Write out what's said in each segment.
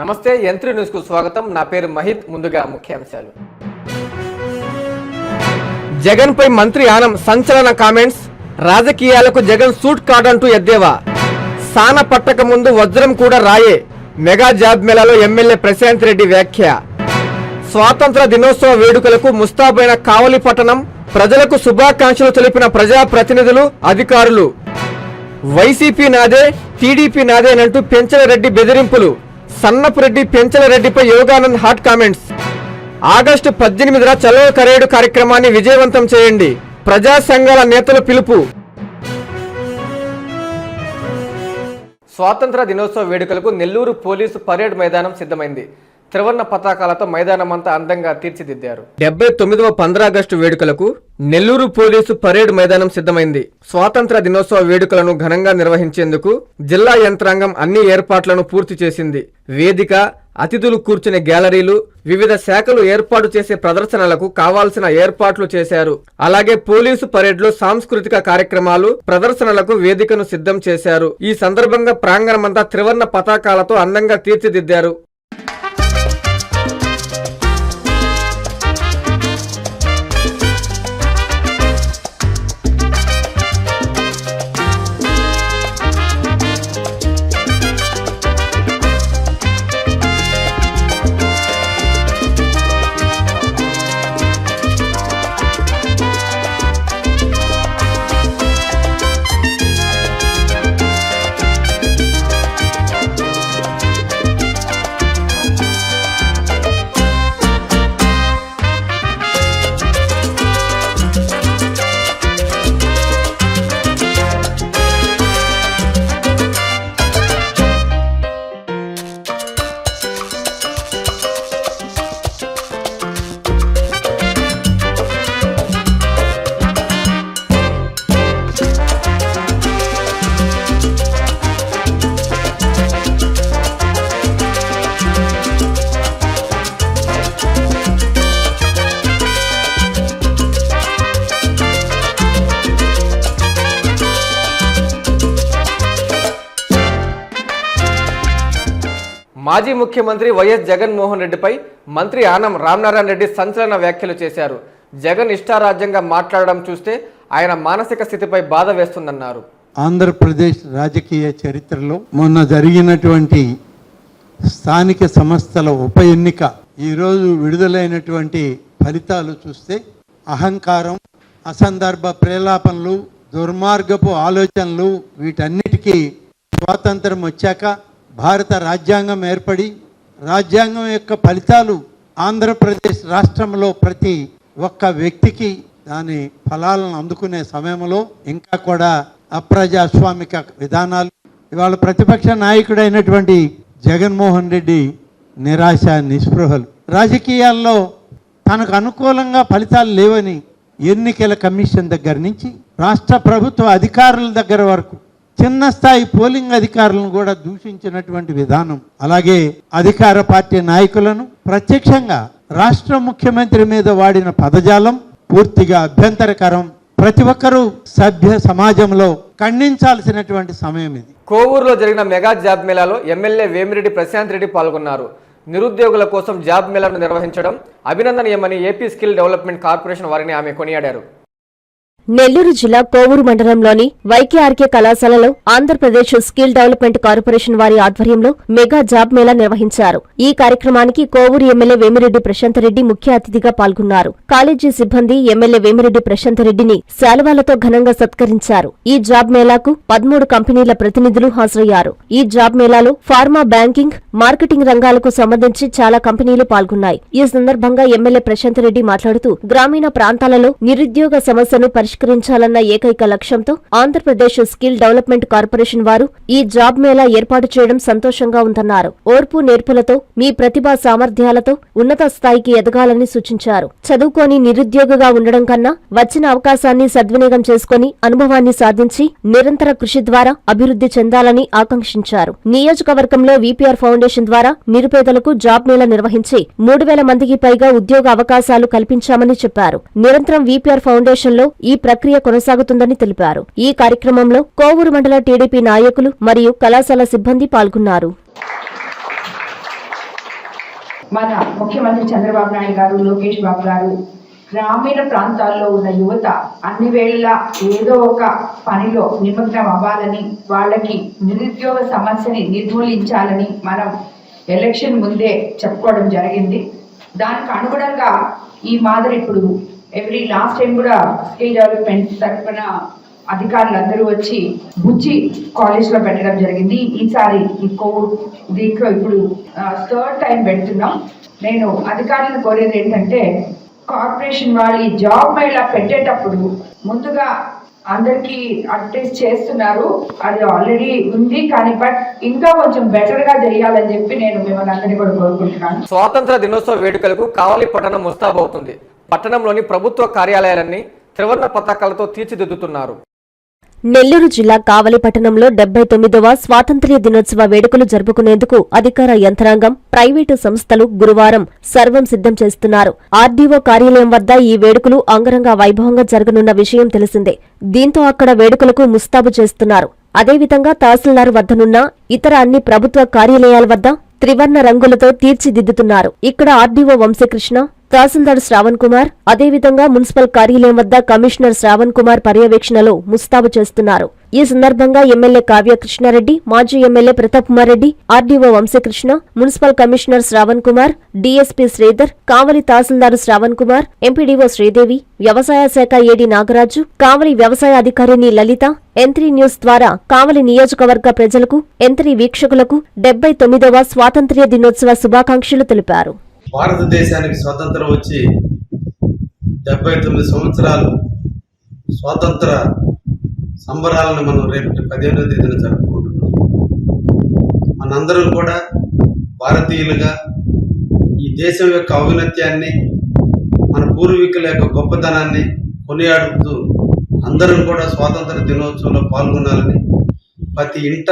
నమస్తే యంత్రి న్యూస్కు స్వాగతం. నా పేరు మహిత్ ముందుగా ముఖ్యాంశాలు. జగన్ పై మంత్రి ఆనం సంచలన కామెంట్స్. రాజకీయాలకు జగన్ సూట్ కాడంటూ ఎద్దేవా. సాన పట్టక ముందు వజ్రం కూడా రాయే. మెగా జాబ్ మేళాలో ఎమ్మెల్యే ప్రశాంత్ రెడ్డి వ్యాఖ్య. స్వాతంత్ర దినోత్సవ వేడుకలకు ముస్తాబైన కావలి పట్టణం. ప్రజలకు శుభాకాంక్షలు తెలిపిన ప్రజా ప్రతినిధులు అధికారులు. వైసీపీ నాదే టీడీపీ నాదేనంటూ పెంచలరెడ్డి బెదిరింపులు. సన్నపురెడ్డి పెంచలరెడ్డిపై యోగానంద్ హాట్ కామెంట్స్. ఆగస్టు పద్దెనిమిదిన చలో కరేడు కార్యక్రమాన్ని విజయవంతం చేయండి. ప్రజా సంఘాల నేతలు పిలుపు. స్వాతంత్ర దినోత్సవ వేడుకలకు నెల్లూరు పోలీసు పరేడ్ మైదానం సిద్ధమైంది. త్రివర్ణ పతాకాలతో మైదానమంతా అందంగా తీర్చిదిద్దారు. డెబ్బై తొమ్మిదవ పంద్రాగస్టు వేడుకలకు నెల్లూరు పోలీసు పరేడ్ మైదానం సిద్ధమైంది. స్వాతంత్ర దినోత్సవ వేడుకలను ఘనంగా నిర్వహించేందుకు జిల్లా యంత్రాంగం అన్ని ఏర్పాట్లను పూర్తి చేసింది. వేదిక అతిథులు కూర్చునే గ్యాలరీలు వివిధ శాఖలు ఏర్పాటు చేసే ప్రదర్శనలకు కావాల్సిన ఏర్పాట్లు చేశారు. అలాగే పోలీసు పరేడ్లో సాంస్కృతిక కార్యక్రమాలు ప్రదర్శనలకు వేదికను సిద్ధం చేశారు. ఈ సందర్భంగా ప్రాంగణమంతా త్రివర్ణ పతాకాలతో అందంగా తీర్చిదిద్దారు. మాజీ ముఖ్యమంత్రి వైఎస్ జగన్మోహన్ రెడ్డిపై మంత్రి ఆనం రామనారాయణ రెడ్డి సంచలన వ్యాఖ్యలు చేశారు. జగన్ ఇష్టారాజ్యంగా మాట్లాడడం చూస్తే ఆయన మానసిక స్థితిపై బాధ వేస్తుందన్నారు. ఆంధ్రప్రదేశ్ రాజకీయ చరిత్రలో మొన్న జరిగినటువంటి స్థానిక సంస్థల ఉప ఎన్నిక ఈరోజు విడుదలైనటువంటి ఫలితాలు చూస్తే అహంకారం అసందర్భ ప్రేలాపనలు దుర్మార్గపు ఆలోచనలు వీటన్నిటికీ స్వాతంత్రం వచ్చాక భారత రాజ్యాంగం ఏర్పడి రాజ్యాంగం యొక్క ఫలితాలు ఆంధ్రప్రదేశ్ రాష్ట్రంలో ప్రతి ఒక్క వ్యక్తికి దాని ఫలాలను అందుకునే సమయంలో ఇంకా కూడా అప్రజాస్వామిక విధానాలు. ఇవాళ ప్రతిపక్ష నాయకుడైనటువంటి జగన్మోహన్ రెడ్డి నిరాశ నిస్పృహలు. రాజకీయాల్లో తనకు అనుకూలంగా ఫలితాలు లేవని ఎన్నికల కమిషన్ దగ్గర నుంచి రాష్ట్ర ప్రభుత్వ అధికారుల దగ్గర వరకు చిన్న స్థాయి పోలింగ్ అధికారులను కూడా దూషించినటువంటి విధానం. అలాగే అధికార పార్టీ నాయకులను ప్రత్యక్షంగా రాష్ట్ర ముఖ్యమంత్రి మీద వాడిన పదజాలం పూర్తిగా అభ్యంతరకరం. ప్రతి ఒక్కరూ సభ్య సమాజంలో ఖండించాల్సినటువంటి సమయం ఇది. కోవూరులో జరిగిన మెగా జాబ్ మేళాలో ఎమ్మెల్యే వేమిరెడ్డి ప్రశాంత్ రెడ్డి పాల్గొన్నారు. నిరుద్యోగుల కోసం జాబ్ మేళాను నిర్వహించడం అభినందనీయమని ఏపీ స్కిల్ డెవలప్మెంట్ కార్పొరేషన్ వారిని ఆమె కొనియాడారు. నెల్లూరు జిల్లా కోవూరు మండలంలోని వైకేఆర్కే కళాశాలలో ఆంధ్రప్రదేశ్ స్కిల్ డెవలప్మెంట్ కార్పొరేషన్ వారి ఆధ్వర్యంలో మెగా జాబ్ మేళా నిర్వహించారు. ఈ కార్యక్రమానికి కోవూరు ఎమ్మెల్యే వేమిరెడ్డి ప్రశాంతరెడ్డి ముఖ్య అతిథిగా పాల్గొన్నారు. కాలేజీ సిబ్బంది ఎమ్మెల్యే వేమిరెడ్డి ప్రశాంతరెడ్డిని శాలువాలతో ఘనంగా సత్కరించారు. ఈ జాబ్ మేళాకు పదమూడు కంపెనీల ప్రతినిధులు హాజరయ్యారు. ఈ జాబ్ మేళాలో ఫార్మా బ్యాంకింగ్ మార్కెటింగ్ రంగాలకు సంబంధించి చాలా కంపెనీలు పాల్గొన్నాయి. ఈ సందర్భంగా ఎమ్మెల్యే ప్రశాంతరెడ్డి మాట్లాడుతూ గ్రామీణ ప్రాంతాలలో నిరుద్యోగ సమస్యను పరిష్కరించాలన్న ఏకైక లక్ష్యంతో ఆంధ్రప్రదేశ్ స్కిల్ డెవలప్మెంట్ కార్పొరేషన్ వారు ఈ జాబ్ మేళా ఏర్పాటు చేయడం సంతోషంగా ఉందన్నారు. ఓర్పు నేర్పులతో మీ ప్రతిభా సామర్థ్యాలతో ఉన్నత స్థాయికి ఎదగాలని సూచించారు. చదువుకొని నిరుద్యోగగా ఉండడం కన్నా వచ్చిన అవకాశాన్ని సద్వినియోగం చేసుకుని అనుభవాన్ని సాధించి నిరంతర కృషి ద్వారా అభివృద్ధి చెందాలని ఆకాంక్షించారు. నియోజకవర్గంలో విపిఆర్ ఫౌండేషన్ ద్వారా నిరుపేదలకు జాబ్ మేళా నిర్వహించి మూడు వేల మందికి పైగా ఉద్యోగ అవకాశాలు కల్పించామని చెప్పారు. నిరంతరం విపిఆర్ ఫౌండేషన్లో ఈ ప్రక్రియ కొనసాగుతుందని తెలిపారు. ఈ కార్యక్రమంలో కోవూరు మండల టీడీపీ నాయకులు మరియు కళాశాల సిబ్బంది పాల్గొన్నారు. మన ముఖ్యమంత్రి చంద్రబాబు నాయుడు గారు లోకేష్ బాబు గారు గ్రామీణ ప్రాంతాల్లో ఉన్న యువత అన్ని వేళలా ఏదో ఒక పనిలో నిమగ్నం అవ్వాలని వాళ్ళకి నిరుద్యోగ సమస్యని నిర్మూలించాలని మనం ఎలక్షన్ ముందే చెప్పుకోవడం జరిగింది. దానికి అనుగుణంగా ఈ మాదిరి ఇప్పుడు ఎవ్రీ లాస్ట్ టైం కూడా స్కిల్ డెవలప్మెంట్ తరఫున అధికారులందరూ వచ్చి బుచ్చి కాలేజ్లో పెట్టడం జరిగింది. ఈసారి ఈ కోవిడ్ దీంట్లో ఇప్పుడు థర్డ్ టైం పెడుతున్నాం. నేను అధికారులను కోరేది ఏంటంటే కార్పొరేషన్ వాళ్ళు ఈ జాబ్ మేళా పెట్టేటప్పుడు ముందుగా అందరికీ అడ్వర్టైజ్ చేస్తున్నారు. అది ఆల్రెడీ ఉంది కానీ బట్ ఇంకా కొంచెం బెటర్గా చేయాలని చెప్పి నేను మిమ్మల్ని అందరినీ కూడా కోరుకుంటున్నాను. స్వాతంత్ర దినోత్సవ వేడుకలకు కావలి పట్టణం ముస్తాబవుతుంది పట్టణంలోని ప్రభుత్వ కార్యాలయాలన్నీ త్రివర్ణ పతాకాలతో తీర్చిదిద్దుతున్నారు. నెల్లూరు జిల్లా కావలి పట్టణంలో డెబ్బై తొమ్మిదవ స్వాతంత్ర్య దినోత్సవ వేడుకలు జరుపుకునేందుకు అధికార యంత్రాంగం ప్రైవేటు సంస్థలు గురువారం సర్వం సిద్ధం చేస్తున్నారు. ఆర్డీఓ కార్యాలయం వద్ద ఈ వేడుకలు అంగరంగ వైభవంగా జరగనున్న విషయం తెలిసిందే. దీంతో అక్కడ వేడుకలకు ముస్తాబు చేస్తున్నారు. అదేవిధంగా తహసీల్దార్ వద్దనున్న ఇతర అన్ని ప్రభుత్వ కార్యాలయాల వద్ద త్రివర్ణ రంగులతో తీర్చిదిద్దుతున్నారు. ఇక్కడ ఆర్డీఓ వంశీకృష్ణ తహసీల్దార్ శ్రావణ్ కుమార్ అదేవిధంగా మున్సిపల్ కార్యాలయం వద్ద కమిషనర్ శ్రావణ్ కుమార్ పర్యవేక్షణలో ముస్తాబు చేస్తున్నారు. ఈ సందర్భంగా ఎమ్మెల్యే కావ్య కృష్ణారెడ్డి మాజీ MLA Pratap Kumar Reddy RDO Vamsakrishna municipal commissioner Shravan Kumar DSP Sridhar Kavali tahsildar Shravan Kumar MPDO Sridevi వ్యవసాయ శాఖ ఏడి నాగరాజు కావలి వ్యవసాయ అధికారిని లలిత ఎంత్రీ న్యూస్ ద్వారా కావలి నియోజకవర్గ ప్రజలకు ఎంత్రీ వీక్షకులకు డెబ్బై తొమ్మిదవ స్వాతంత్ర్య దినోత్సవ శుభాకాంక్షలు తెలిపారు. భారతదేశానికి స్వతంత్రం వచ్చి డెబ్బై తొమ్మిది సంవత్సరాలు స్వాతంత్ర సంబరాలను మనం రేపు పదిహేనో తేదీన జరుపుకుంటున్నాం. మనందరం కూడా భారతీయులుగా ఈ దేశం యొక్క ఔన్నత్యాన్ని మన పూర్వీకుల యొక్క గొప్పతనాన్ని కొనియాడుతూ అందరం కూడా స్వాతంత్ర దినోత్సవంలో పాల్గొనాలని ప్రతి ఇంట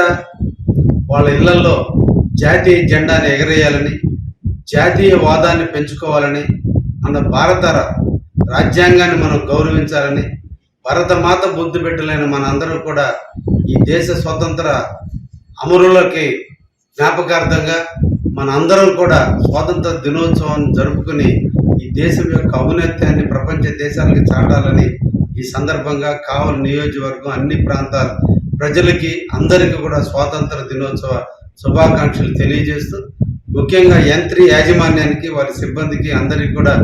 వాళ్ళ ఇళ్ళలో జాతీయ జెండాని ఎగరేయాలని జాతీయ వాదాన్ని పెంచుకోవాలని మన భారత రాజ్యాంగాన్ని మనం గౌరవించాలని భరతమాత బుద్ధి పెట్టలేని మన అందరూ కూడా ఈ దేశ స్వతంత్ర అమరులకి జ్ఞాపకార్థంగా మనందరం కూడా స్వాతంత్ర దినోత్సవాన్ని జరుపుకుని ఈ దేశం యొక్క ఔన్నత్యాన్ని ప్రపంచ దేశాలకు చాటాలని ఈ సందర్భంగా కావలి నియోజకవర్గం అన్ని ప్రాంతాల ప్రజలకి అందరికీ కూడా స్వాతంత్ర దినోత్సవ శుభాకాంక్షలు తెలియజేస్తూ ముఖ్యంగా యంత్రి యాజమాన్యానికి వారి సిబ్బందికి అందరికీ కూడా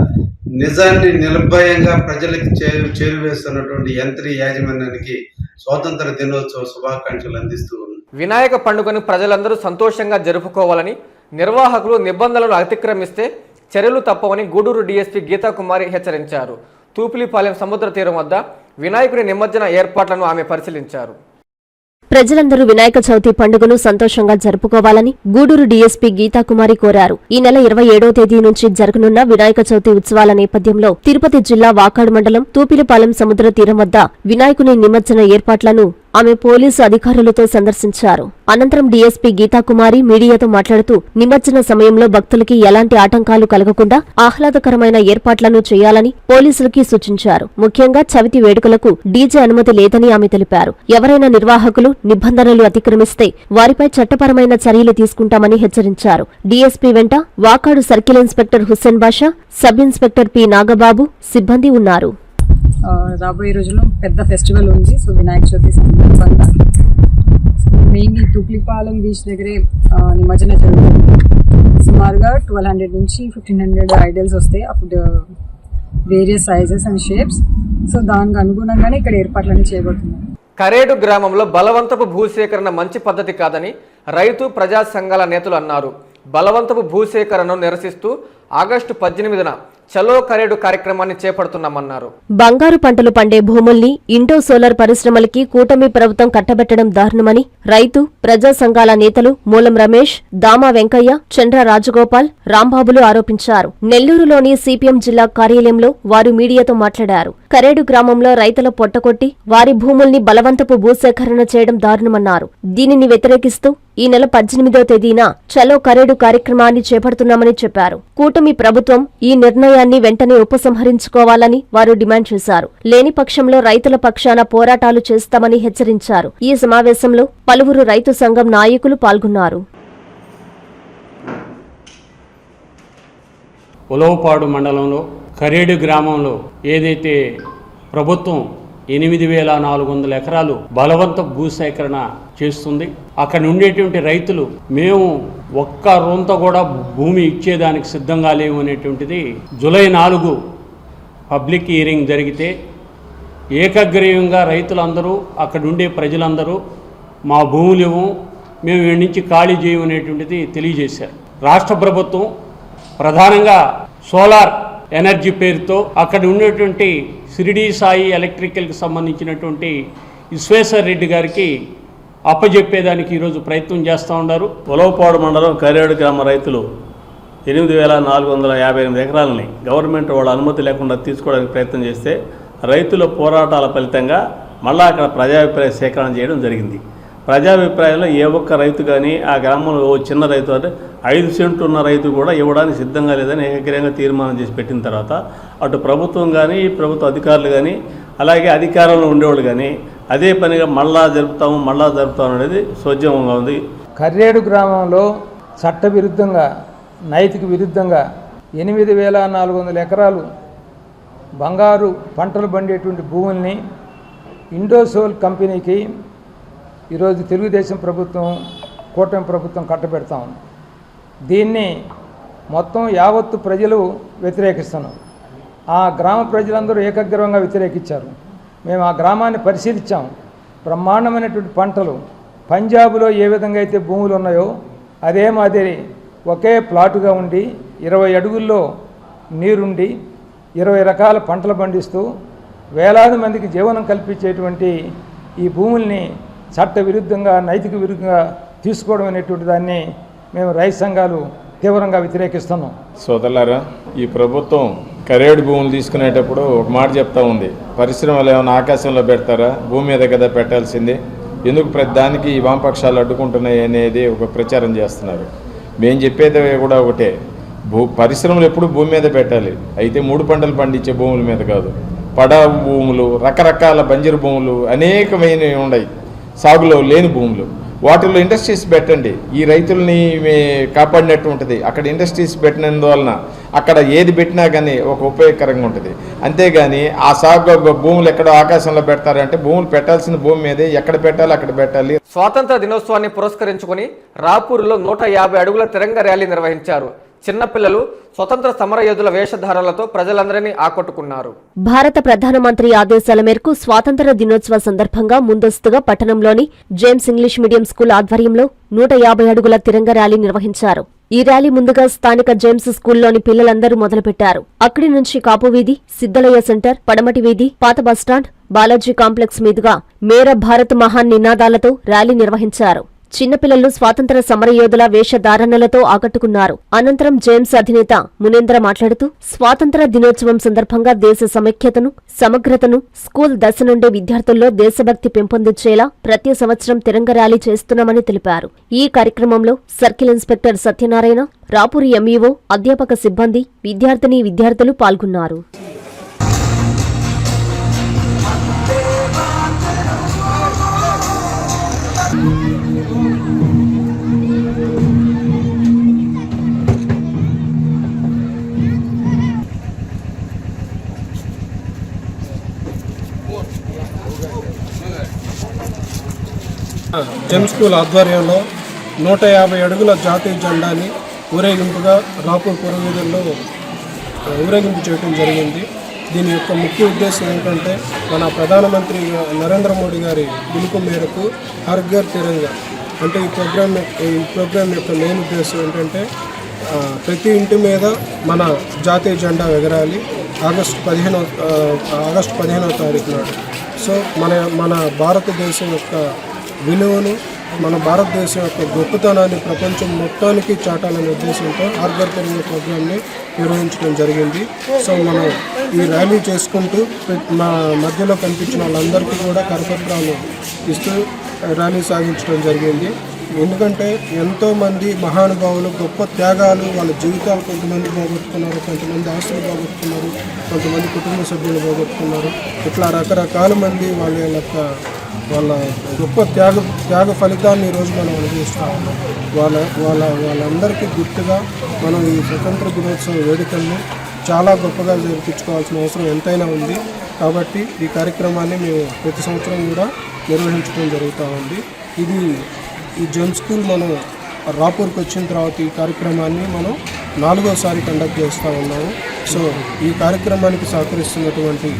నిజాన్ని నిర్భయంగా ప్రజలకు చేరు చేరువేస్తున్నటువంటి యంత్రి యాజమాన్యానికి స్వాతంత్ర దినోత్సవ శుభాకాంక్షలు అందిస్తూ వినాయక పండుగను ప్రజలందరూ సంతోషంగా జరుపుకోవాలని నిర్వాహకులు నిబంధనలను అతిక్రమిస్తే చర్యలు తప్పవని గూడూరు డీఎస్పీ గీతాకుమారి హెచ్చరించారు. తూపిలిపాలెం సముద్ర తీరం వద్ద వినాయకుడి నిమజ్జన ఏర్పాట్లను ఆమె పరిశీలించారు. ప్రజలందరూ వినాయక చవితి పండుగను సంతోషంగా జరుపుకోవాలని గూడూరు డీఎస్పీ గీతాకుమారి కోరారు. ఈ నెల ఇరవై ఏడో తేదీ నుంచి జరగనున్న వినాయక చవితి ఉత్సవాల నేపథ్యంలో తిరుపతి జిల్లా వాకాడు మండలం తూపిలిపాలెం సముద్ర తీరం వద్ద వినాయకుని నిమజ్జన ఏర్పాట్లను ఆమె పోలీసు అధికారులతో సందర్శించారు. అనంతరం డీఎస్పీ గీతాకుమారి మీడియాతో మాట్లాడుతూ నిమజ్జన సమయంలో భక్తులకి ఎలాంటి ఆటంకాలు కలగకుండా ఆహ్లాదకరమైన ఏర్పాట్లను చేయాలని పోలీసులకి సూచించారు. ముఖ్యంగా చవితి వేడుకలకు డీజే అనుమతి లేదని ఆమె తెలిపారు. ఎవరైనా నిర్వాహకులు నిబంధనలు అతిక్రమిస్తే వారిపై చట్టపరమైన చర్యలు తీసుకుంటామని హెచ్చరించారు. డీఎస్పీ వెంట Vakadu circle inspector Hussain Basha sub inspector P Nagababu సిబ్బంది ఉన్నారు. రాబోయే రోజుల్లో పెద్ద ఫెస్టివల్ ఉంది. సో వినాయక చవితి సందర్భంగా. మెయిన్లీ తుక్లిపాలెం బీచ్ దగ్గరే నిమజ్జన జరుగుతుంది. సుమారుగా ట్వెల్వ్ హండ్రెడ్ నుంచి ఫిఫ్టీన్ హండ్రెడ్ ఐడల్స్ వస్తాయి. అప్పుడు various sizes and shapes. So దానికి అనుగుణంగానే ఇక్కడ ఏర్పాట్లన్నీ చేయబడుతున్నాయి. కరేడు గ్రామంలో బలవంతపు భూసేకరణ మంచి పద్ధతి కాదని రైతు ప్రజా సంఘాల నేతలు అన్నారు. బలవంతపు భూసేకరణను నిరసిస్తూ ఆగస్టు పద్దెనిమిదిన చలో కరేడు కార్యక్రమాన్ని చేపడుతున్నామన్నారు. బంగారు పంటలు పండే భూముల్ని ఇండో సోలార్ పరిశ్రమలకి కూటమి ప్రభుత్వం కట్టబెట్టడం దారుణమని రైతు ప్రజా సంఘాల నేతలు మూలం రమేష్ దామా వెంకయ్య చంద్ర రాజగోపాల్ రాంబాబులు ఆరోపించారు. నెల్లూరులోని సిపిఎం జిల్లా కార్యాలయంలో వారు మీడియాతో మాట్లాడారు. కరేడు గ్రామంలో రైతుల పొట్టకొట్టి వారి భూముల్ని బలవంతపు భూసేకరణ చేయడం దారుణమన్నారు. దీనిని వ్యతిరేకిస్తూ ఈ నెల పద్దెనిమిదో తేదీన చలో కరేడు కార్యక్రమాన్ని చేపడుతున్నామని చెప్పారు. కూటమి ప్రభుత్వం ఈ నిర్ణయాన్ని వెంటనే ఉపసంహరించుకోవాలని వారు డిమాండ్ చేశారు. లేని పక్షంలో రైతుల పక్షాన పోరాటాలు చేస్తామని హెచ్చరించారు. ఈ సమావేశంలో పలువురు రైతు సంఘం నాయకులు పాల్గొన్నారు. ఉలవపాడు మండలంలో కరేడు గ్రామంలో ఏదైతే ప్రభుత్వం ఎనిమిది వేల నాలుగు వందల ఎకరాలు బలవంత భూసేకరణ చేస్తుంది. అక్కడ ఉండేటువంటి రైతులు మేము ఒక్క రొంత కూడా భూమి ఇచ్చేదానికి సిద్ధంగా లేవు అనేటువంటిది జూలై నాలుగు పబ్లిక్ హియరింగ్ జరిగితే ఏకగ్రీవంగా రైతులందరూ అక్కడ ఉండే ప్రజలందరూ మా భూములు మేము వీడి నుంచి ఖాళీ చేయమనేటువంటిది తెలియజేశారు. రాష్ట్ర ప్రభుత్వం ప్రధానంగా సోలార్ ఎనర్జీ పేరుతో అక్కడ ఉన్నటువంటి షిరిడి సాయి ఎలక్ట్రికల్కి సంబంధించినటువంటి విశ్వేశ్వర్ రెడ్డి గారికి అప్పజెప్పేదానికి ఈరోజు ప్రయత్నం చేస్తూ ఉన్నారు. ఉలవపాడు మండలం కరేడు గ్రామ రైతులు ఎనిమిది వేల నాలుగు వందల యాభై ఎనిమిది ఎకరాలని గవర్నమెంట్ వాళ్ళ అనుమతి లేకుండా తీసుకోవడానికి ప్రయత్నం చేస్తే రైతుల పోరాటాల ఫలితంగా మళ్ళా అక్కడ ప్రజాభిప్రాయ సేకరణ చేయడం జరిగింది. ప్రజాభిప్రాయంలో ఏ ఒక్క రైతు కానీ ఆ గ్రామంలో ఓ చిన్న రైతు అంటే ఐదు సెంట్లు ఉన్న రైతు కూడా ఇవ్వడానికి సిద్ధంగా లేదని ఏకగ్రీయంగా తీర్మానం చేసి పెట్టిన తర్వాత అటు ప్రభుత్వం కానీ ప్రభుత్వ అధికారులు కానీ అలాగే అధికారంలో ఉండేవాళ్ళు కానీ అదే పనిగా మళ్ళా జరుపుతాము మళ్ళా జరుపుతాము అనేది సోద్యమంగా ఉంది. కర్రేడు గ్రామంలో చట్టవిరుద్ధంగా నైతిక విరుద్ధంగా ఎనిమిది వేల నాలుగు వందల ఎకరాలు బంగారు పంటలు పండేటువంటి భూముల్ని ఇండోసోల్ కంపెనీకి ఈరోజు తెలుగుదేశం ప్రభుత్వం కూటమి ప్రభుత్వం కట్టబెడతా ఉంది. దీన్ని మొత్తం యావత్తు ప్రజలు వ్యతిరేకిస్తున్నారు. ఆ గ్రామ ప్రజలందరూ ఏకగ్రవంగా వ్యతిరేకించారు. మేము ఆ గ్రామాన్ని పరిశీలించాం. బ్రహ్మాండమైనటువంటి పంటలు పంజాబ్లో ఏ విధంగా అయితే భూములు ఉన్నాయో అదే మాదిరి ఒకే ప్లాటుగా ఉండి ఇరవై అడుగుల్లో నీరుండి ఇరవై రకాల పంటలు పండిస్తూ వేలాది మందికి జీవనం కల్పించేటువంటి ఈ భూముల్ని చట్ట విరుద్ధంగా నైతిక విరుద్ధంగా తీసుకోవడం అనేటువంటి దాన్ని మేము రైతు సంఘాలు తీవ్రంగా వ్యతిరేకిస్తున్నాం. సోదరులారా ఈ ప్రభుత్వం కరేడు భూములు తీసుకునేటప్పుడు ఒక మాట చెప్తా ఉంది. పరిశ్రమలు ఏమైనా ఆకాశంలో పెడతారా? భూమి మీద కదా పెట్టాల్సింది. ఎందుకు ప్రతి దానికి ఈ వామపక్షాలు అడ్డుకుంటున్నాయి అనేది ఒక ప్రచారం చేస్తున్నారు. మేము చెప్పేది కూడా ఒకటే. భూ పరిశ్రమలు ఎప్పుడు భూమి మీద పెట్టాలి. అయితే మూడు పంటలు పండించే భూముల మీద కాదు. పడవ భూములు రకరకాల బంజరు భూములు అనేకమైనవి ఉన్నాయి. సాగులో లేని భూములు. వాటిల్లో ఇండస్ట్రీస్ పెట్టండి. ఈ రైతుల్ని కాపాడినట్టు ఉంటుంది. అక్కడ ఇండస్ట్రీస్ పెట్టినందువలన అక్కడ ఏది పెట్టినా కానీ ఒక ఉపయోగకరంగా ఉంటుంది. అంతేగాని ఆ సాగు భూములు ఎక్కడో ఆకాశంలో పెడతారంటే భూములు పెట్టాల్సిన భూమి మీదే ఎక్కడ పెట్టాలి అక్కడ పెట్టాలి. స్వాతంత్ర దినోత్సవాన్ని పురస్కరించుకుని రాపూర్లో నూట యాభై అడుగుల తిరంగ ర్యాలీ నిర్వహించారు. చిన్నపిల్లలు స్వతంత్ర సమరయోధుల వేషధారణలతో ప్రజలందరినీ ఆకట్టుకున్నారు. భారత ప్రధానమంత్రి ఆదేశాల మేరకు స్వాతంత్ర దినోత్సవ సందర్భంగా ముందస్తుగా పట్టణంలోని జేమ్స్ ఇంగ్లీష్ మీడియం స్కూల్ ఆధ్వర్యంలో నూట యాభై అడుగుల తిరంగ ర్యాలీ నిర్వహించారు. ఈ ర్యాలీ ముందుగా స్థానిక జేమ్స్ స్కూల్లోని పిల్లలందరూ మొదలుపెట్టారు. అక్కడి నుంచి కాపు వీధి సిద్దలయ్య సెంటర్ పడమటి వీధి పాత బస్టాండ్ బాలాజీ కాంప్లెక్స్ మీదుగా మేర భారత్ మహాన్ నినాదాలతో ర్యాలీ నిర్వహించారు. చిన్నపిల్లలు స్వాతంత్ర సమరయోధుల వేషధారణలతో ఆకట్టుకున్నారు. అనంతరం జేమ్స్ అధినేత మునేంద్ర మాట్లాడుతూ స్వాతంత్ర దినోత్సవం సందర్భంగా దేశ సమైక్యతను సమగ్రతను స్కూల్ దశ నుండే విద్యార్థుల్లో దేశభక్తి పెంపొందించేలా ప్రతి సంవత్సరం తిరంగ ర్యాలీ చేస్తున్నామని తెలిపారు. ఈ కార్యక్రమంలో circle inspector Satyanarayana Rapuri MEO అధ్యాపక సిబ్బంది విద్యార్థిని విద్యార్థులు పాల్గొన్నారు. జెమ్ స్కూల్ ఆధ్వర్యంలో నూట యాభై అడుగుల జాతీయ జెండాని ఊరేగింపుగా రాపూర్ పురవీధుల్లో ఊరేగింపు చేయడం జరిగింది. దీని యొక్క ముఖ్య ఉద్దేశం ఏంటంటే మన ప్రధానమంత్రి నరేంద్ర మోడీ గారి పిలుపు మేరకు హర్ ఘర్ తిరంగా అంటే ఈ ప్రోగ్రామ్ ఈ ప్రోగ్రామ్ యొక్క మెయిన్ ఉద్దేశం ఏంటంటే ప్రతి ఇంటి మీద మన జాతీయ జెండా ఎగరాలి. ఆగస్టు పదిహేనో ఆగస్టు పదిహేనో తారీఖు నాడు. సో మన మన భారతదేశం యొక్క విలువను మన భారతదేశం యొక్క గొప్పతనాన్ని ప్రపంచం మొత్తానికి చాటాలనే ఉద్దేశంతో ఆర్గర్ ప్రోగ్రామ్ని నిర్వహించడం జరిగింది. సో మనం ఈ ర్యాలీ చేసుకుంటూ మా మధ్యలో కనిపించిన వాళ్ళందరికీ కూడా కరపత్రాలు ఇస్తూ ర్యాలీ సాగించడం జరిగింది. ఎందుకంటే ఎంతోమంది మహానుభావులు గొప్ప త్యాగాలు వాళ్ళ జీవితాలు కొంతమంది పోగొట్టుకున్నారు కొంతమంది ఆస్తులు పోగొట్టుకున్నారు కొంతమంది కుటుంబ సభ్యులు పోగొట్టుకున్నారు. ఇట్లా రకరకాల మంది వాళ్ళ యొక్క వాళ్ళ గొప్ప త్యాగ త్యాగ ఫలితాన్ని ఈరోజు మనం అనుభవిస్తూ ఉన్నాం. వాళ్ళ వాళ్ళ వాళ్ళందరికీ గుర్తుగా మనం ఈ స్వతంత్ర దినోత్సవ వేడుకలను చాలా గొప్పగా జరిపించుకోవాల్సిన అవసరం ఎంతైనా ఉంది. కాబట్టి ఈ కార్యక్రమాన్ని మేము ప్రతి సంవత్సరం కూడా నిర్వహించడం జరుగుతూ ఉంది. ఇది ఈ జన్ స్కూల్ మనం రాపూర్కి వచ్చిన తర్వాత ఈ కార్యక్రమాన్ని మనం నాలుగోసారి కండక్ట్ చేస్తూ ఉన్నాము. సో ఈ కార్యక్రమానికి సహకరిస్తున్నటువంటి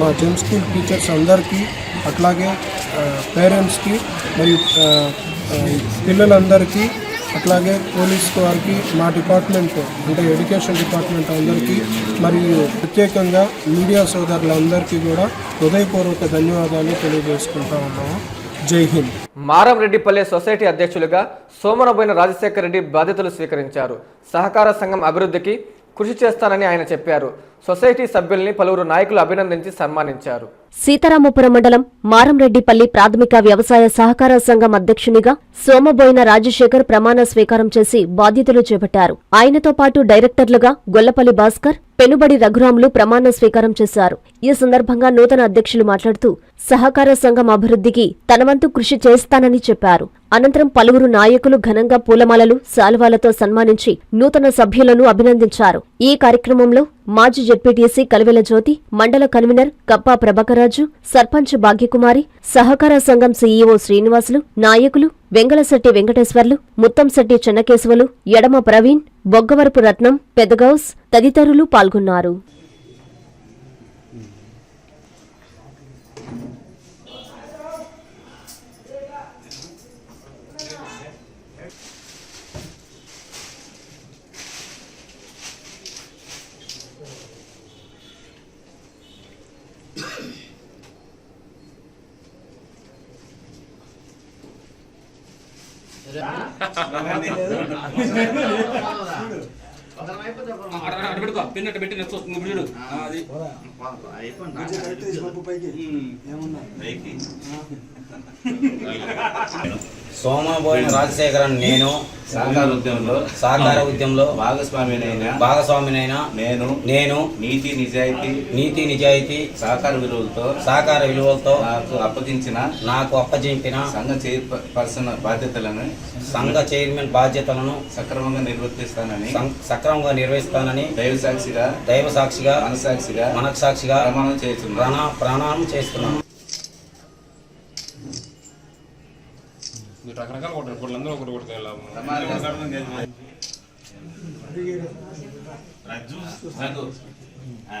మా జెమ్ స్కూల్ టీచర్స్ అందరికీ అట్లాగే పేరెంట్స్కి మరియు పిల్లలందరికీ అట్లాగే పోలీస్ వారికి మా డిపార్ట్మెంట్ అంటే ఎడ్యుకేషన్ డిపార్ట్మెంట్ అందరికీ మరియు ప్రత్యేకంగా మీడియా సోదరులందరికీ కూడా హృదయపూర్వక ధన్యవాదాలు తెలియజేసుకుంటా ఉన్నాము. జై హింద్. మారంరెడ్డిపల్లె సొసైటీ అధ్యక్షులుగా సోమనబోయిన రాజశేఖర రెడ్డి బాధ్యతలు స్వీకరించారు. సహకార సంఘం అభివృద్ధికి కృషి చేస్తానని ఆయన చెప్పారు. సొసైటీ సభ్యుల్ని పలువురు నాయకులు అభినందించి సన్మానించారు. సీతారామపురం మండలం మారంరెడ్డిపల్లి ప్రాథమిక వ్యవసాయ సహకార సంఘం అధ్యక్షునిగా సోమబోయిన రాజశేఖర్ ప్రమాణ స్వీకారం చేసి బాధ్యతలు చేపట్టారు. ఆయనతో పాటు డైరెక్టర్లుగా గొల్లపల్లి భాస్కర్ పెనుబడి రఘురాములు ప్రమాణ స్వీకారం చేశారు. ఈ సందర్భంగా నూతన అధ్యక్షులు మాట్లాడుతూ సహకార సంఘం అభివృద్ధికి తనవంతు కృషి చేస్తానని చెప్పారు. అనంతరం పలువురు నాయకులు ఘనంగా పూలమాలలు శాలువాలతో సన్మానించి నూతన సభ్యులను అభినందించారు. ఈ కార్యక్రమంలో మాజీ జెడ్పీటీసీ కలివెల జ్యోతి మండల కన్వీనర్ కప్పా నాగరాజు సర్పంచ్ భాగ్యకుమారి సహకార సంఘం సీఈఓ శ్రీనివాసులు నాయకులు వెంగళశెట్టి వెంకటేశ్వర్లు ముత్తంశెట్టి చెన్నకేశవులు ఎడమ ప్రవీణ్ బొగ్గవరపు రత్నం పెదగౌస్ తదితరులు పాల్గొన్నారు. సోమబోయిన రాజశేఖరన్ నేను. సహకార ఉద్యమంలో. సహకార ఉద్యమంలో. భాగస్వామినైన భాగస్వామినైన నేను. నేను. నీతి నిజాయితీ. నీతి నిజాయితీ. సహకార విలువలతో. సహకార విలువలతో. నాకు అప్పగించిన. నాకు అప్పచెప్పిన సంఘ చైర్పర్సన్ బాధ్యతలను సంఘ చైర్మన్ బాధ్యతలను సక్రమంగా నిర్వర్తిస్తానని సక్రమంగా నిర్వహిస్తానని దైవ సాక్షిగా దైవ సాక్షిగా మనసాక్షిగా మనసాక్షిగా ప్రమాణం చేస్తున్నాను. ప్రాణ ప్రాణాలను చేస్తున్నాను. రఘు. ఆ.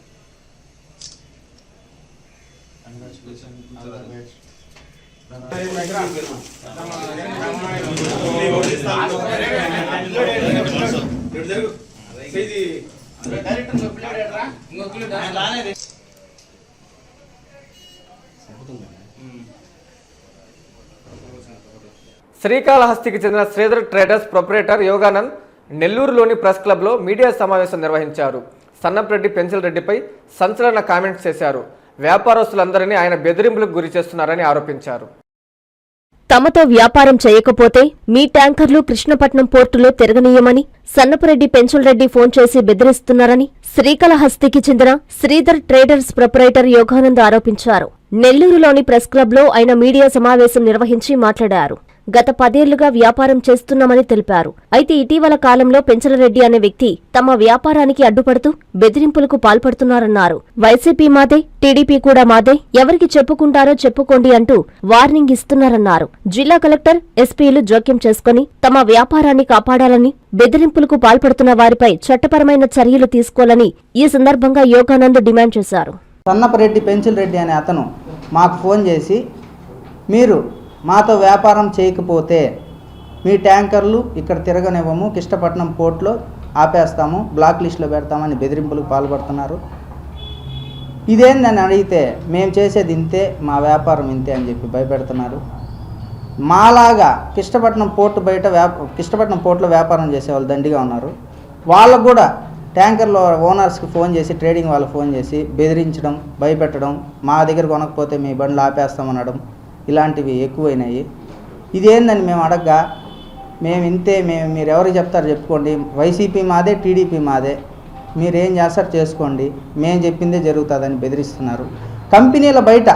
శ్రీకాళహస్తికి చెందిన శ్రీధర్ ట్రేడర్స్ ప్రొపరేటర్ యోగానంద్ నెల్లూరులోని ప్రెస్ క్లబ్లో మీడియా సమావేశం నిర్వహించారు. సన్నప్రెడ్డి పెన్సిల్ రెడ్డిపై సంచలన కామెంట్స్ చేశారు. వ్యాపారస్తులందరినీ ఆయన బెదిరింపులకు గురి చేస్తున్నారని ఆరోపించారు. తమతో వ్యాపారం చేయకపోతే మీ ట్యాంకర్లు కృష్ణపట్నం పోర్టులో తిరగనీయమని సన్నపురెడ్డి పెంచులరెడ్డి ఫోన్ చేసి బెదిరిస్తున్నారని శ్రీకళహస్తికి చెందిన శ్రీధర్ ట్రేడర్స్ ప్రొపరేటర్ యోగానంద్ ఆరోపించారు. నెల్లూరులోని ప్రెస్ క్లబ్లో ఆయన మీడియా సమావేశం నిర్వహించి మాట్లాడారు. గత పదేళ్ళుగా వ్యాపారం చేస్తున్నామని తెలిపారు. అయితే ఇటీవల కాలంలో పెంచలరెడ్డి అనే వ్యక్తి తమ వ్యాపారానికి అడ్డుపడుతూ బెదిరింపులకు పాల్పడుతున్నారన్నారు. వైసీపీ మాదే టీడీపీ కూడా మాదే ఎవరికి చెప్పుకుంటారో చెప్పుకోండి అంటూ వార్నింగ్ ఇస్తున్నారన్నారు. జిల్లా కలెక్టర్ ఎస్పీలు జోక్యం చేసుకుని తమ వ్యాపారాన్ని కాపాడాలని బెదిరింపులకు పాల్పడుతున్న వారిపై చట్టపరమైన చర్యలు తీసుకోవాలని ఈ సందర్భంగా యోగానంద్ డిమాండ్ చేశారు. సన్నపరెడ్డి పెంచుల్ రెడ్డి అనే అతను మాకు ఫోన్ చేసి మీరు మాతో వ్యాపారం చేయకపోతే మీ ట్యాంకర్లు ఇక్కడ తిరగనివ్వము కిష్టపట్నం పోర్ట్లో ఆపేస్తాము బ్లాక్ లిస్ట్లో పెడతామని బెదిరింపులకు పాల్పడుతున్నారు. ఇదేందని అడిగితే మేము చేసేది ఇంతే మా వ్యాపారం ఇంతే అని చెప్పి భయపెడుతున్నారు. మాలాగా కిష్టపట్నం పోర్టు బయట వ్యాప కిష్టపట్నం పోర్టులో వ్యాపారం చేసేవాళ్ళు దండిగా ఉన్నారు. వాళ్ళకు కూడా ట్యాంకర్లో ఓనర్స్కి ఫోన్ చేసి ట్రేడింగ్ వాళ్ళకి ఫోన్ చేసి బెదిరించడం భయపెట్టడం మా దగ్గర కొనకపోతే మీ బండ్లు ఆపేస్తామనడం ఇలాంటివి ఎక్కువైనాయి. ఇదేందని మేము అడగ్గా మేము ఇంతే మేము మీరు ఎవరికి చెప్తారు చెప్పుకోండి. వైసీపీ మాదే టీడీపీ మాదే. మీరేం చేస్తారు చేసుకోండి. మేము చెప్పిందే జరుగుతుందని బెదిరిస్తున్నారు. కంపెనీల బయట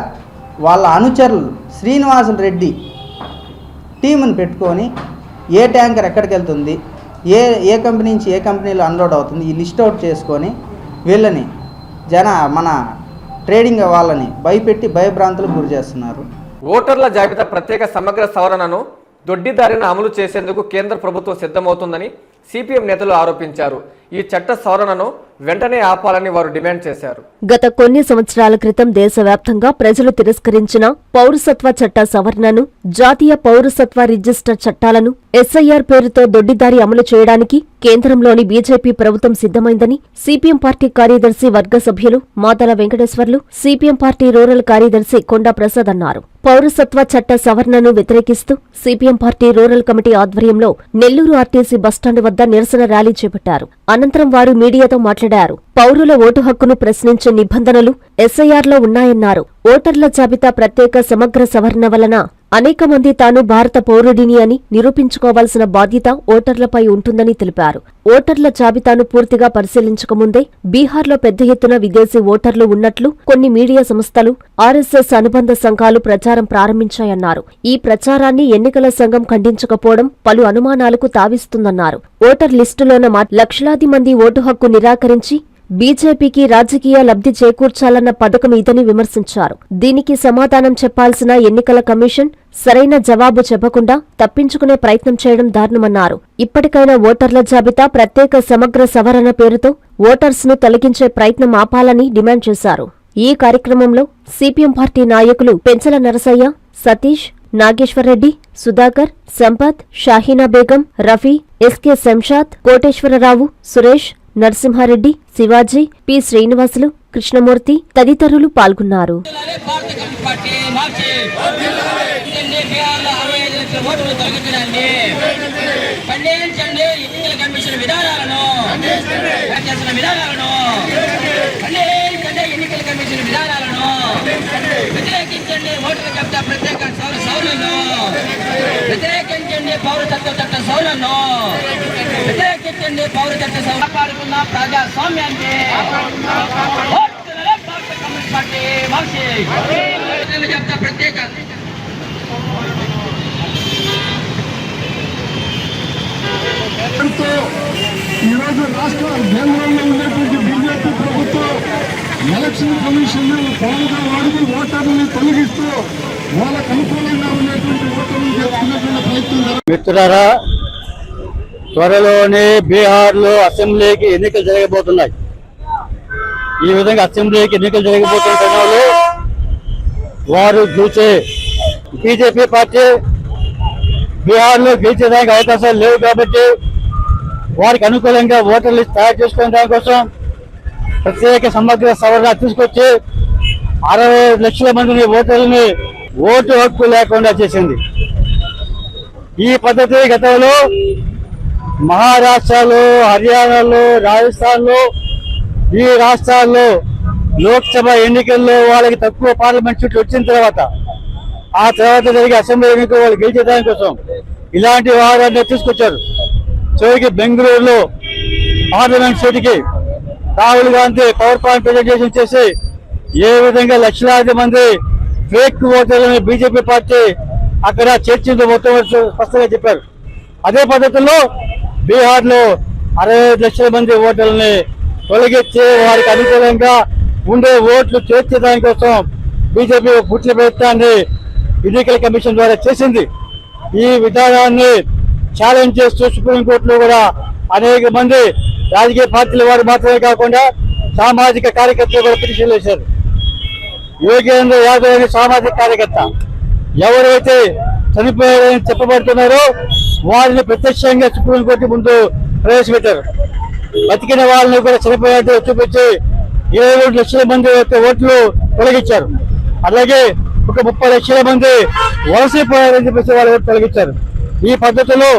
వాళ్ళ అనుచరులు శ్రీనివాసులు రెడ్డి టీముని పెట్టుకొని ఏ ట్యాంకర్ ఎక్కడికి వెళ్తుంది ఏ ఏ కంపెనీ నుంచి ఏ కంపెనీలో అన్లోడ్ అవుతుంది ఈ లిస్ట్ అవుట్ చేసుకొని వీళ్ళని జన మన ట్రేడింగ్ వాళ్ళని భయపెట్టి భయభ్రాంతులకు గురి చేస్తున్నారు. ఓటర్ల జాబితా ప్రత్యేక సమగ్ర సవరణను దొడ్డిదారిన అమలు చేసేందుకు కేంద్ర ప్రభుత్వం సిద్ధమవుతుందని సిపిఎం నేతలు ఆరోపించారు. ఈ చట్ట సవరణను వెంటనే ఆపాలని వారు డిమాండ్ చేశారు. గత కొన్ని సంవత్సరాల క్రితం దేశవ్యాప్తంగా ప్రజలు తిరస్కరించిన పౌరసత్వ చట్ట సవరణను జాతీయ పౌరసత్వ రిజిస్టర్ చట్టాలను ఎస్ఐఆర్ పేరుతో దొడ్డిదారి అమలు చేయడానికి కేంద్రంలోని బీజేపీ ప్రభుత్వం సిద్ధమైందని సిపిఎం పార్టీ కార్యదర్శి వర్గ సభ్యులు Matala Venkateswarlu CPM party rural కార్యదర్శి కొండా ప్రసాద్ అన్నారు. పౌరసత్వ చట్ట సవరణను వ్యతిరేకిస్తూ సిపిఎం పార్టీ రూరల్ కమిటీ ఆధ్వర్యంలో నెల్లూరు ఆర్టీసీ బస్టాండ్ వద్ద నిరసన ర్యాలీ చేపట్టారు. అనంతరం వారు మీడియాతో మాట్లాడారు. పౌరుల ఓటు హక్కును ప్రశ్నించే నిబంధనలు ఎస్ఐఆర్లో ఉన్నాయన్నారు. ఓటర్ల జాబితా ప్రత్యేక సమగ్ర సవరణ వలన అనేక మంది తాను భారత పౌరుడిని అని నిరూపించుకోవాల్సిన బాధ్యత ఓటర్లపై ఉంటుందని తెలిపారు. ఓటర్ల జాబితాను పూర్తిగా పరిశీలించకముందే బీహార్లో పెద్ద ఎత్తున విదేశీ ఓటర్లు ఉన్నట్లు కొన్ని మీడియా సంస్థలు ఆర్ఎస్ఎస్ అనుబంధ సంఘాలు ప్రచారం ప్రారంభించాయన్నారు. ఈ ప్రచారాన్ని ఎన్నికల సంఘం ఖండించకపోవడం పలు అనుమానాలకు తావిస్తుందన్నారు. ఓటర్ లిస్టులోన మా లక్షలాది మంది ఓటు హక్కు నిరాకరించి బీజేపీకి రాజకీయ లబ్ధి చేకూర్చాలన్న పథకం ఇదని విమర్శించారు. దీనికి సమాధానం చెప్పాల్సిన ఎన్నికల కమిషన్ సరైన జవాబు చెప్పకుండా తప్పించుకునే ప్రయత్నం చేయడం దారుణమన్నారు. ఇప్పటికైనా ఓటర్ల జాబితా ప్రత్యేక సమగ్ర సవరణ పేరుతో ఓటర్స్ను తొలగించే ప్రయత్నం ఆపాలని డిమాండ్ చేశారు. ఈ కార్యక్రమంలో సిపిఎం పార్టీ నాయకులు పెంచల నరసయ్య సతీష్ నాగేశ్వరరెడ్డి సుధాకర్ సంపత్ షాహీనా బేగం రఫీ ఎస్కే శంషాద్ కోటేశ్వరరావు సురేష్ నరసింహారెడ్డి శివాజీ పి. శ్రీనివాసులు కృష్ణమూర్తి తదితరులు పాల్గొన్నారు. విధానాలను విధానాలను ఖండించండి ఎన్నికల కమిషన్ విధానాలను వ్యతిరేకించండి ఓటర్ జాబితా ప్రత్యేక సౌర సౌలను వ్యతిరేకించండి పౌరతత్వ చట్ట సౌలను వ్యతిరేకించండి పౌర చట్ట సౌ కాపాడుకున్న ప్రజాస్వామ్యాన్ని కమ్యూనిస్ట్ పార్టీ ఓటర్ల జాబితా ప్రత్యేక. ఈరోజు రాష్ట్ర కేంద్రంలో ఉన్నటువంటి బీజేపీ ప్రభుత్వం ఎలక్షన్ కమిషన్ పాలుగా వాడుతూ ఓటర్లను తొలగిస్తూ వాళ్ళకు మిత్రులారా త్వరలోనే బీహార్లో అసెంబ్లీకి ఎన్నికలు జరగబోతున్నాయి. ఈ విధంగా అసెంబ్లీకి ఎన్నికలు జరగబోతున్న సమయంలో వారు చూసే బీజేపీ పార్టీ బీహార్లో గెలిచేదానికి అవకాశాలు లేవు కాబట్టి వారికి అనుకూలంగా ఓటర్లు తయారు చేసుకునే దానికోసం ప్రత్యేక సమగ్ర సవరణ తీసుకొచ్చి అరవై లక్షల మందిని ఓటర్లని ఓటు హక్కు లేకుండా చేసింది. ఈ పద్ధతి గతంలో మహారాష్ట్రలో హర్యానాలో రాజస్థాన్లో ఈ రాష్ట్రాల్లో లోక్సభ ఎన్నికల్లో వాళ్ళకి తక్కువ పార్లమెంట్ సీట్లు వచ్చిన తర్వాత ఆ తర్వాత జరిగే అసెంబ్లీ ఎన్నికలు వాళ్ళు గెలిచేదాని కోసం ఇలాంటి వారాన్ని తీసుకొచ్చారు. చివరికి బెంగళూరులో parliament సీటుకి Rahul Gandhi power point presentation చేసి ఏ విధంగా లక్షలాది మంది ఫేక్ ఓటర్లని బీజేపీ పార్టీ అక్కడ చర్చిందో మొత్తం స్పష్టంగా చెప్పారు. అదే పద్ధతిలో బీహార్లో అరవై లక్షల మంది ఓటర్లని తొలగించి వారికి అనుకూలంగా ఉండే ఓట్లు చేర్చే దానికోసం బీజేపీ పుట్టిన ప్రయత్నాన్ని ఎన్నికల కమిషన్ ద్వారా చేసింది. ఈ విధానాన్ని ఛాలెంజ్ చేస్తూ సుప్రీంకోర్టులో కూడా అనేక మంది రాజకీయ పార్టీల వారు మాత్రమే కాకుండా సామాజిక కార్యకర్తలు కూడా పిటిషన్లు వేశారు. యోగేంద్ర యాదవ్ అనే సామాజిక కార్యకర్త. ఎవరైతే చనిపోయారని చెప్పబడుతున్నారో వారిని ప్రత్యక్షంగా సుప్రీంకోర్టు ముందు ప్రవేశపెట్టారు. బతికిన వాళ్ళని కూడా చనిపోయినట్టు చూపించి ఇరవై రెండు లక్షల మంది యొక్క ఓట్లు తొలగించారు. అలాగే ఒక ముప్పై లక్షల మంది వలసపోయారని చెప్పేసి వాళ్ళు ఓట్లు తొలగించారు. ఈ పద్ధతిలో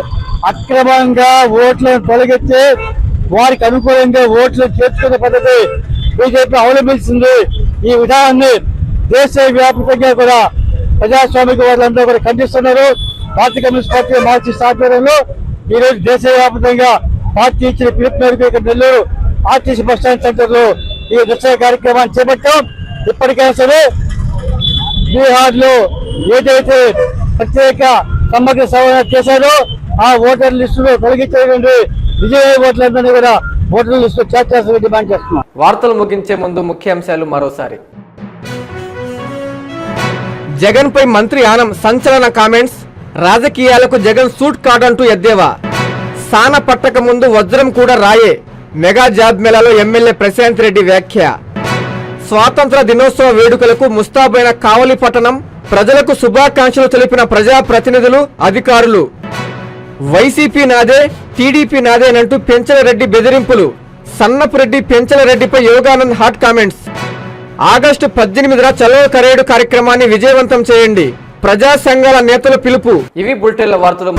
అక్రమంగా ఓట్లను తొలగిస్తే వారికి అనుకూలంగా ఓట్లు చేర్చుకునే పద్ధతి బీజేపీ అవలంబిస్తుంది. ఈ విధానాన్ని దేశ వ్యాప్తంగా కూడా ప్రజాస్వామిక వాళ్ళందరూ కూడా ఖండిస్తున్నారు. భారతీయ కమ్యూనిస్ట్ పార్టీ మార్క్సిస్ట్ ఆధ్వర్యంలో ఈ రోజు దేశవ్యాప్తంగా పార్టీ ఇచ్చిన పిలుపు మేరకు ఇక్కడ నెల్లూరు ఆర్టీసీ బస్ స్టాండ్ సెంటర్లో ఈ నిశ్చయ కార్యక్రమాన్ని చేపట్టాం. ఇప్పటికైనా సరే బీహార్లో ఏదైతే ప్రత్యేక సమగ్ర సవరణ చేశారో ఆ ఓటర్ లిస్టులో తొలగించేటువంటి విజయ ఓట్లందరినీ కూడా ఓటర్ లిస్టు చేర్చాల్సిన డిమాండ్ చేస్తున్నాం. వార్తలు ముగించే ముందు ముఖ్యాంశాలు మరోసారి. జగన్ పై మంత్రి ఆనం సంచలన కామెంట్స్. రాజకీయాలకు జగన్ సూట్ కాడంటూ ఎద్దేవా. సాన పట్టక ముందు వజ్రం కూడా రాయే. మెగా జాబ్ మేళాలో ఎమ్మెల్యే ప్రశాంత్ రెడ్డి వ్యాఖ్య. స్వాతంత్ర దినోత్సవ వేడుకలకు ముస్తాబైన కావలి పట్టణం. ప్రజలకు శుభాకాంక్షలు తెలిపిన ప్రజా ప్రతినిధులు అధికారులు. వైసీపీ నాదే టీడీపీ నాదేనంటూ పెంచలరెడ్డి బెదిరింపులు. సన్నపురెడ్డి పెంచలరెడ్డిపై యోగానంద్ హాట్ కామెంట్స్. ఆగస్టు పద్దెనిమిదిన చలో కరేడు కార్యక్రమాన్ని విజయవంతం చేయండి. ప్రజా సంఘాల నేతల పిలుపు. ఇవి బులెటిన్ల వార్తలు.